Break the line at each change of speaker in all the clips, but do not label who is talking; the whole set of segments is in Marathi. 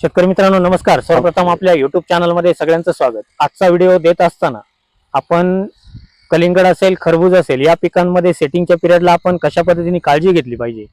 शेतकरी मित्रांनो नमस्कार. सर्वप्रथम आपल्या युट्यूब चॅनलमध्ये सगळ्यांचं स्वागत. आजचा व्हिडिओ देत असताना आपण कलिंगड असेल खरबूज असेल या पिकांमध्ये सेटिंगच्या पिरियडला आपण कशा पद्धतीने काळजी घेतली पाहिजे?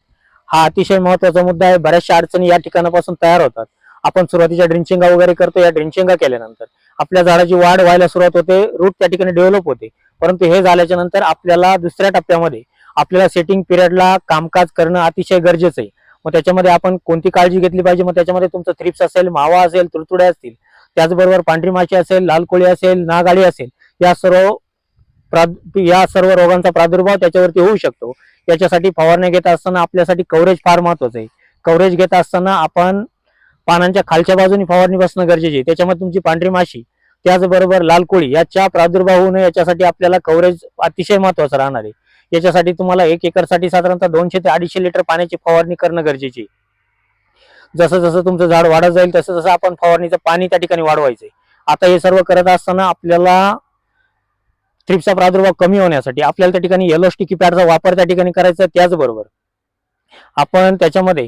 हा अतिशय महत्त्वाचा मुद्दा आहे. बऱ्याचशा अडचणी या ठिकाणापासून तयार होतात. आपण सुरुवातीच्या ड्रिंचिंगा वगैरे करतो. या ड्रिंचिंगा केल्यानंतर आपल्या झाडाची वाढ व्हायला सुरुवात होते. रूट त्या ठिकाणी डेव्हलप होते. परंतु हे झाल्याच्यानंतर आपल्याला दुसऱ्या टप्प्यामध्ये आपल्याला सेटिंग पिरियडला कामकाज करणं अतिशय गरजेचं आहे. मग त्याच्यामध्ये आपण कोणती काळजी घेतली पाहिजे? मग त्याच्यामध्ये तुमचं थ्रिप्स असेल मावा असेल तुडतुड्या असतील त्याचबरोबर पांढरी माशी असेल लाल कोळी असेल नागाळी असेल या सर्व या सर्व रोगांचा प्रादुर्भाव त्याच्यावरती होऊ शकतो. याच्यासाठी फवारणी घेत असताना आपल्यासाठी कव्हरेज फार महत्वाचं आहे. कव्हरेज घेत असताना आपण पानांच्या खालच्या बाजूने फवारणी बसणं गरजेचे आहे. त्याच्यामध्ये तुमची पांढरी माशी त्याचबरोबर लाल कोळी याच्या प्रादुर्भाव होऊ नये. याच्यासाठी आपल्याला कव्हरेज अतिशय महत्वाचं राहणार आहे. याच्यासाठी तुम्हाला एक एकरसाठी साधारणतः दोनशे ते अडीचशे लिटर पाण्याची फवारणी करणं गरजेची आहे. जसं जसं तुमचं झाड वाढत जाईल तसं तसं आपण फवारणीचं पाणी त्या ठिकाणी वाढवायचंय. आता हे सर्व करत असताना आपल्याला थ्रिपचा प्रादुर्भाव कमी होण्यासाठी आपल्याला त्या ठिकाणी येलो स्टिकी पॅडचा वापर त्या ठिकाणी करायचा त्याचबरोबर आपण त्याच्यामध्ये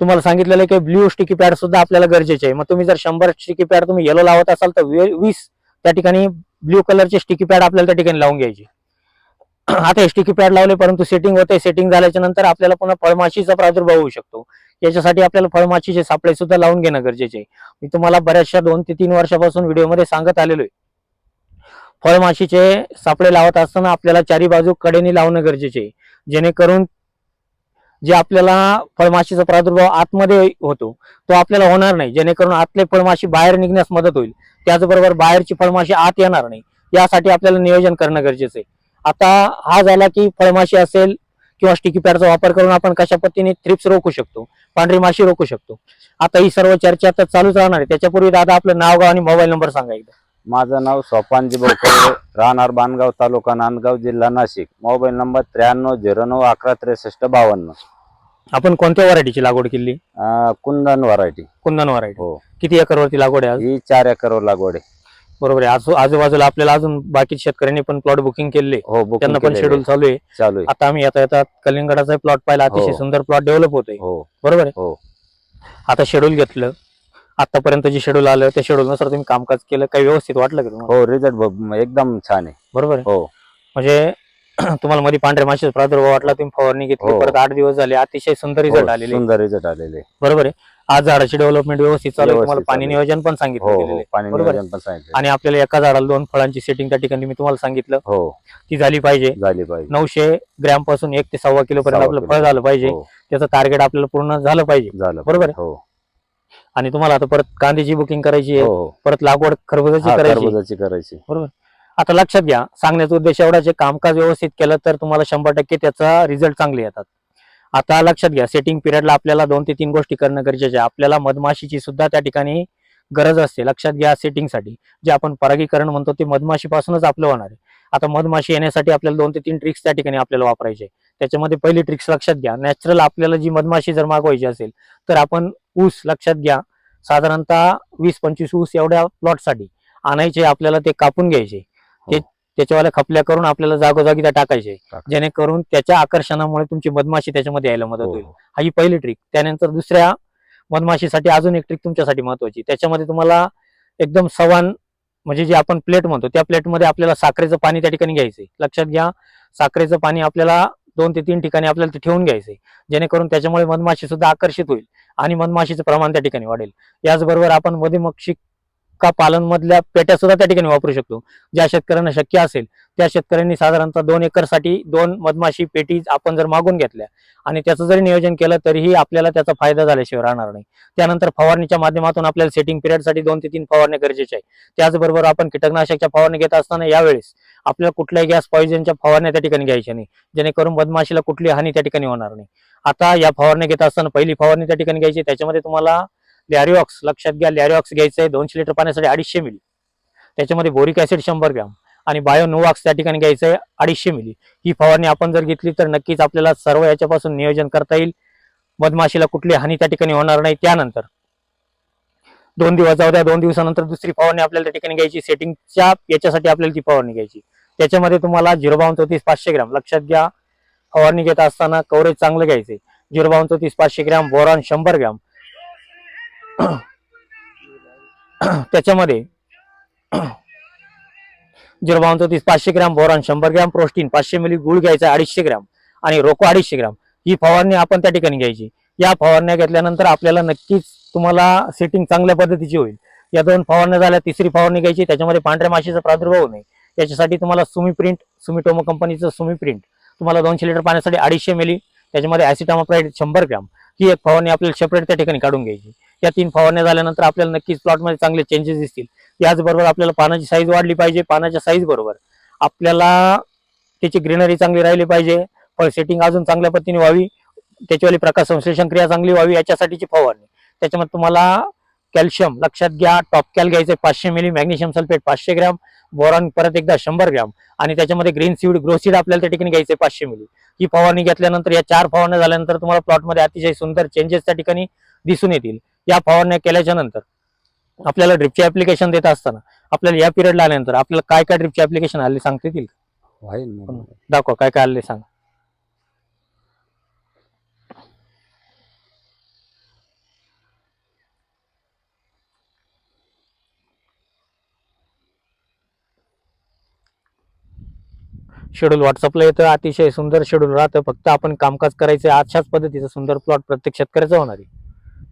तुम्हाला सांगितलेलं की ब्ल्यू स्टिकी पॅड सुद्धा आपल्याला गरजेचे आहे. मग तुम्ही जर शंभर स्टिकी पॅड तुम्ही येलो लावत असाल तर वीस त्या ठिकाणी ब्ल्यू कलरचे स्टिकी पॅड आपल्याला त्या ठिकाणी लावून घ्यायचे. आता स्टिकी पॅड लावले परंतु सेटिंग होते सेटिंग झाल्याच्यानंतर आपल्याला पुन्हा फळमाशीचा प्रादुर्भाव होऊ शकतो. याच्यासाठी आपल्याला फळमाशीचे सापळे सुद्धा लावून घेणं गरजेचे आहे. मी तुम्हाला बऱ्याचशा दोन ते तीन वर्षापासून व्हिडिओमध्ये सांगत आलेलो आहे फळमाशीचे सापळे लावत असताना आपल्याला चारी बाजू कडेने लावणं गरजेचे आहे. जेणेकरून जे आपल्याला फळमाशीचा प्रादुर्भाव आतमध्ये होतो तो आपल्याला होणार नाही. जेणेकरून आतले फळमाशी बाहेर निघण्यास मदत होईल. त्याचबरोबर बाहेरची फळमाशी आत येणार नाही. यासाठी आपल्याला नियोजन करणं गरजेचं आहे. आता हा झाला की फळमाशी असेल किंवा स्टिकी पॅडचा वापर करून आपण कशा पद्धतीने थ्रिप्स रोखू शकतो पांढरी माशी रोखू शकतो. आता ही सर्व चर्चा आता चालूच राहणार आहे. त्याच्यापूर्वी दादा आपलं नाव गाव आणि मोबाईल नंबर सांगा एकदा.
माझं नाव सोपानजी बोकळे राहणार बानगाव तालुका नांदगाव जिल्हा नाशिक. मोबाईल नंबर त्र्याण्णव झिरो नऊ अकरा त्रेसष्ट बावन्न.
आपण कोणत्या व्हरायटीची लागवड केली?
अं, कुंदन व्हरायटी
कुंदन व्हरायटी
हो.
किती एकरवरती लागवड आहे आज?
ही चार एकरवर लागवड आहे.
बरोबर आहे. आजू आजूबाजूला आपल्याला अजून बाकी शेतकऱ्यांनी पण प्लॉट बुकिंग केले
हो booking
त्यांना पण
केलेलं
शेड्यूल
आहे.
चालू आहे.
चालू आहे.
आता आम्ही येता येतात कलिंगडाचा प्लॉट पाहिला. अतिशय
हो.
सुंदर प्लॉट डेव्हलप होतोय.
हो.
बरोबर आहे?
हो.
आता शेड्यूल घेतलं. आतापर्यंत जे शेड्यूल आलं त्या शेड्यूल नुसार तुम्ही कामकाज केलं. काही व्यवस्थित वाटलं का तुम्हाला?
हो रिझल्ट एकदम छान आहे.
बरोबर आहे.
हो.
म्हणजे तुम्हाला मध्ये पांढऱ्या माशीचा प्रादुर्भाव वाटला तुम्ही फवारणी घेतली
हो.
परत आठ दिवस झाले. अतिशय सुंदर रिझल्ट
हो,
आलेले.
सुंदर रिझल्ट आलेले.
बरोबर आहे. आज झाडाची डेव्हलपमेंट व्यवस्थित चालू आहे
व्यवस्थित
तुम्हाला पाणी
चालू आहे.
नियोजन पण सांगितलं
हो
गेलेलं
हो
आहे.
पाणी
बरोबर? आहे.
नियोजन पण सांगितलं
आणि आपल्याला एका झाडाला दोन फळांची सेटिंग त्या ठिकाणी मी तुम्हाला सांगितलं.
हो.
ती झाली पाहिजे.
झाली पाहिजे.
नऊशे ग्रॅमपासून एक ते सव्वा किलो पर्यंत
सव्वा
आपलं
किलो.
फळ झालं पाहिजे.
हो.
त्याचं टार्गेट आपल्याला पूर्ण झालं पाहिजे.
झालं
बरोबर.
हो.
आणि तुम्हाला आता परत कांद्याची बुकिंग करायची आहे.
हो
परत लागवड खरबुजाची
हा,
करायची आहे.
टरबुजाची करायची.
आता लक्षात घ्या सांगण्याचा उद्देश एवढाच आहे, कामकाज व्यवस्थित केलं तर तुम्हाला शंभर टक्के त्याचा रिझल्ट चांगले येतात. आता लक्षात घ्या सेटिंग पिरियडला आपल्याला दोन ते तीन गोष्टी करणं गरजेचे आहे. आपल्याला मधमाशीची सुद्धा त्या ठिकाणी गरज असते. लक्षात घ्या सेटिंगसाठी जे आपण परागीकरण म्हणतो ते मधमाशीपासूनच आपलं होणार आहे. आता मधमाशी येण्यासाठी आपल्याला दोन ते तीन ट्रिक्स त्या ठिकाणी आपल्याला वापरायचे. त्याच्यामध्ये पहिली ट्रिक्स लक्षात घ्या. नॅचरल आपल्याला जी मधमाशी जर मागवायची असेल तर आपण ऊस लक्षात घ्या. साधारणतः वीस पंचवीस ऊस एवढ्या प्लॉटसाठी आणायचे आपल्याला ते कापून घ्यायचे. ते त्याच्यावाल्या खपल्या करून आपल्याला जागोजागी त्या टाकायचे.
टाक.
जेणेकरून त्याच्या आकर्षणामुळे तुमची मधमाशी त्याच्यामध्ये यायला मदत
हो,
होईल.
हो.
हा ही पहिली ट्रिक त्यानंतर दुसऱ्या मधमाशीसाठी अजून एक ट्रिक तुमच्यासाठी महत्वाची. त्याच्यामध्ये तुम्हाला एकदम सवान म्हणजे जे आपण प्लेट म्हणतो त्या प्लेटमध्ये आपल्याला साखरेचं पाणी त्या ठिकाणी घ्यायचंय. लक्षात घ्या साखरेचं पाणी आपल्याला दोन ते तीन ठिकाणी आपल्याला ते ठेवून घ्यायचंय. जेणेकरून त्याच्यामुळे मधमाशी सुद्धा आकर्षित होईल आणि मधमाशीचं प्रमाण त्या ठिकाणी वाढेल. याचबरोबर आपण मक्का पालन मधल्या पेट्या सुद्धा त्या ठिकाणी वापरू शकतो. ज्या शेतकऱ्यांना शक्य असेल त्या शेतकऱ्यांनी साधारणतः दोन एकरसाठी दोन मधमाशी पेटी आपण जर मागून घेतल्या आणि त्याचं जरी नियोजन केलं तरीही आपल्याला त्याचा फायदा झाल्याशिवाय राहणार नाही. त्यानंतर फवारणीच्या माध्यमातून आपल्याला सेटिंग पिरियडसाठी दोन ते तीन फवारणे गरजेचे आहे त्याचबरोबर आपण कीटकनाशकच्या फवारणी घेत असताना यावेळेस आपल्याला कुठल्याही गॅस पॉइझनच्या फवारण्या त्या ठिकाणी घ्यायच्या नाही. जेणेकरून मधमाशीला कुठली हानी त्या ठिकाणी होणार नाही. आता या फवारण्या घेत असताना पहिली फवारणी त्या ठिकाणी घ्यायची त्याच्यामध्ये तुम्हाला लॅरिऑक्स लक्षात घ्या लॅरिऑक्स घ्यायचं आहे दोनशे लिटर पाण्यासाठी अडीचशे मिली. त्याच्यामध्ये बोरिक ऍसिड शंभर ग्रॅम आणि बायोनोवाक्स त्या ठिकाणी घ्यायचं आहे अडीचशे मिली. ही फवारणी आपण जर घेतली तर नक्कीच आपल्याला सर्व याच्यापासून नियोजन करता येईल. मधमाशीला कुठली हानी त्या ठिकाणी होणार नाही. त्यानंतर दोन दिवस जाऊ द्या दोन दिवसानंतर दुसरी फवारणी आपल्याला त्या ठिकाणी घ्यायची. सेटिंगच्या याच्यासाठी आपल्याला ती फवारणी घ्यायची. त्याच्यामध्ये तुम्हाला झिरो बावन चौतीस पाचशे ग्रॅम लक्षात घ्या. फवारणी घेत असताना कव्हरेज चांगलं घ्यायचे झिरो बावन चौतीस पाचशे ग्रॅम बोरॉन शंभर ग्रॅम त्याच्यामध्ये झिरो बावन तीस पाचशे ग्रॅम बोरॉन शंभर ग्रॅम प्रोस्टीन पाचशे मिली गुळ घ्यायचा अडीचशे ग्रॅम आणि रोको अडीचशे ग्रॅम. ही फवारणी आपण त्या ठिकाणी घ्यायची. या फवारण्या घेतल्यानंतर आपल्याला नक्कीच तुम्हाला सेटिंग चांगल्या पद्धतीची होईल. या दोन फवारण्या झाल्या तिसरी फवारणी घ्यायची. त्याच्यामध्ये पांढऱ्या माशीचा प्रादुर्भाव होऊ नये. याच्यासाठी तुम्हाला सुमी प्रिंट सुमिटोमो कंपनीचं सुमी प्रिंट तुम्हाला दोनशे लिटर पाण्यासाठी अडीचशे मिली. त्याच्यामध्ये ॲसिटामाप्राईड शंभर ग्रॅम. ही एक फवारणी आपल्याला सेपरेट त्या ठिकाणी काढून घ्यायची. या तीन फवारण्या झाल्यानंतर आपल्याला नक्कीच प्लॉटमध्ये चांगले चेंजेस दिसतील. याचबरोबर आपल्याला पानाची साईज वाढली पाहिजे. पानाच्या साईज बरोबर. आपल्याला त्याची ग्रीनरी चांगली राहिली पाहिजे. फळ सेटिंग अजून चांगल्या पद्धतीने व्हावी. त्याच्यावाली प्रकाश संश्लेषण क्रिया चांगली व्हावी. याच्यासाठीची फवारणी. त्याच्यामध्ये तुम्हाला कॅल्शियम लक्षात घ्या. टॉप कॅल घ्यायचं पाचशे मिली मॅग्नेशियम सल्फेट पाचशे ग्रॅम बोरॉन परत एकदा शंभर ग्रॅम आणि त्याच्यामध्ये ग्रीन सीड ग्रोसीड आपल्याला त्या ठिकाणी घ्यायचे पाचशे मिली ही फवारणी घेतल्यानंतर या चार फवारण्या झाल्यानंतर तुम्हाला प्लॉटमध्ये अतिशय सुंदर चेंजेस त्या ठिकाणी दिसून येतील. या फवारण्या केल्याच्यानंतर आपल्याला ड्रिपचे ऍप्लिकेशन देत असताना आपल्याला या पिरियडला आल्यानंतर आपल्याला काय काय ड्रिपचे ऍप्लिकेशन आले सांगता येतील. दाखवा काय काय आले सांग. शेड्यूल व्हॉट्सअपला येतं अतिशय सुंदर शेड्यूल राहतं फक्त आपण कामकाज करायचं अशाच पद्धतीचं सुंदर प्लॉट प्रत्येक शेतकऱ्याचं होणार आहे.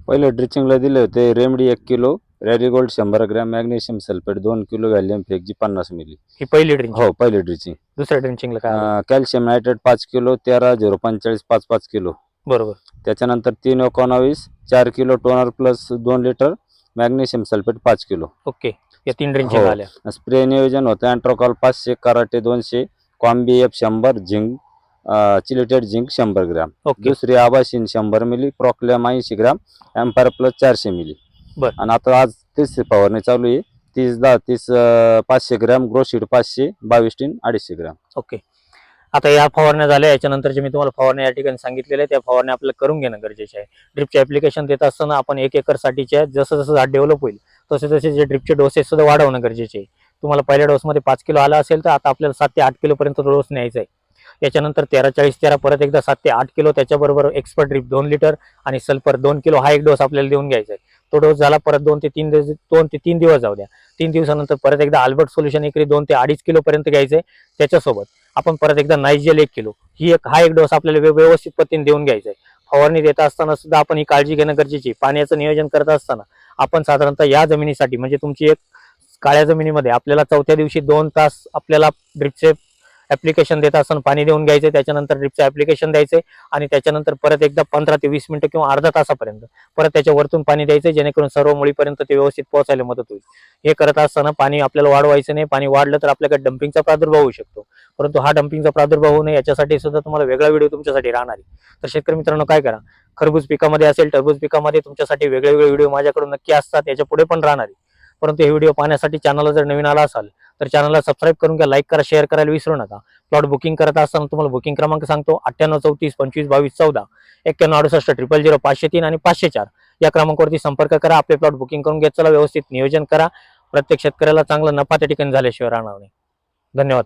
पहिले ड्रिचिंगला दिले होते. रेमडी एक किलो रॅडिगोल्ड शंभर ग्रॅम मॅग्नेशियम सल्फेट दोन किलो व्हॅलियम फेकजी पन्नास मिली
ही पहिली ड्रिंक
हो पहिले ड्रिचिंग
दुसऱ्या ड्रिंचिंगला काय? आलं?
कॅल्शियम नायट्रेट पाच किलो तेरा झिरो पंचेचाळीस पाच पाच किलो.
बरोबर.
त्याच्यानंतर तीन एकोणावीस चार किलो टोनर प्लस दोन लिटर मॅग्नेशियम सल्फेट पाच किलो.
ओके. या तीन ड्रिंचिंग
हो.
आल्या
स्प्रे नियोजन होतं. अँट्रोकॉल पाचशे कराटे दोनशे कॉम्बी एफ शंभर झिंक चिलिटेड झिंक शंभर ग्रॅम. दुसरी आबाशीन शंभर मिली प्रॉक्लेम ऐंशी ग्रॅम एम्पायर प्लस चारशे मिली.
बर.
आणि आता आज तिसरी फवारणी चालू आहे. तीस दहा तीस पाचशे ग्रॅम ग्रोशीड पाचशे बावीस टीन अडीचशे ग्रॅम.
ओके. आता या फवारण्या झाल्या याच्यानंतरचे मी तुम्हाला फवारण्या या ठिकाणी सांगितलेल्या त्या फवारण्या आपल्याला करून घेणं गरजेचे आहे. ड्रिपचे ऍप्लिकेशन देत असताना आपण एक एकर साठीच्या जसं जसं झाड डेव्हलप होईल तसे तसे जे ड्रिपचे डोसेस सुद्धा वाढवणं गरजेचे आहे. तुम्हाला पहिल्या डोसमध्ये पाच किलो आला असेल तर आता आपल्याला सात ते आठ किलोपर्यंत डोस न्यायचा आहे याच्यानंतर तेरा चाळीस तेरा परत एकदा सात ते आठ किलो त्याच्याबरोबर एक्सपर्ट ड्रिप दोन लिटर आणि सल्फर दोन किलो हा एक डोस आपल्याला देऊन घ्यायचा आहे तो डोस झाला परत दोन ते तीन दिवस दोन ते तीन दिवस जाऊ द्या. तीन दिवसानंतर परत एकदा आल्बर्ट सोल्युशन एकरी दोन ते अडीच किलोपर्यंत घ्यायचं आहे त्याच्यासोबत आपण परत एकदा नायजेल एक किलो. ही एक हा एक डोस आपल्याला व्यवस्थित पद्धतीने देऊन घ्यायचा आहे फवारणी देत असताना सुद्धा आपण ही काळजी घेणं गरजेची आहे. पाण्याचं नियोजन करत असताना आपण साधारणतः या जमिनीसाठी म्हणजे तुमची एक काळ्या जमिनीमध्ये आपल्याला चौथ्या दिवशी दोन तास आपल्याला ड्रिपचे ऍप्लिकेशन देत असताना पाणी देऊन घ्यायचे त्याच्यानंतर ड्रिपचं ऍप्लिकेशन द्यायचे आणि त्याच्यानंतर परत एकदा पंधरा ते वीस मिनिटं किंवा अर्धा तासापर्यंत परत त्याच्या वरतून पाणी द्यायचं जेणेकरून सर्व मुळीपर्यंत ते व्यवस्थित पोहोचायला मदत होईल. हे करत असताना पाणी आपल्याला वाढवायचं नाही पाणी वाढलं तर आपल्याकडे डम्पिंगचा प्रादुर्भाव होऊ शकतो. परंतु हा डम्पिंगचा प्रादुर्भाव होऊ नये याच्यासाठी सुद्धा तुम्हाला वेगळा व्हिडिओ तुमच्यासाठी राहणार आहे. तर शेतकरी मित्रांनो काय करा? खरबूज पिकामध्ये असेल टरबूज पिकामध्ये तुमच्यासाठी वेगळे वेगळे व्हिडिओ माझ्याकडून नक्की असतात याच्यापुढे पण राहणार आहे. परंतु हे व्हिडिओ पाहण्यासाठी चॅनलला जर नवीन आला असाल तर चॅनलला सबस्क्राईब करून घ्या लाईक करा शेअर करायला विसरू नका. प्लॉट बुकिंग करत असताना तुम्हाला बुकिंग क्रमांक सांगतो अठ्ठ्याण्णव चौतीस पंचवीस बावीस चौदा एक्क्याण्णव अडुसष्ट ट्रिपल झिरो पाचशे तीन आणि पाचशे चार. या क्रमांकावरती संपर्क करा आपले प्लॉट बुकिंग करून घेत चला व्यवस्थित नियोजन करा. प्रत्येक शेतकऱ्याला चांगला नफा त्या ठिकाणी झाल्याशिवाय राहणार नाही. धन्यवाद.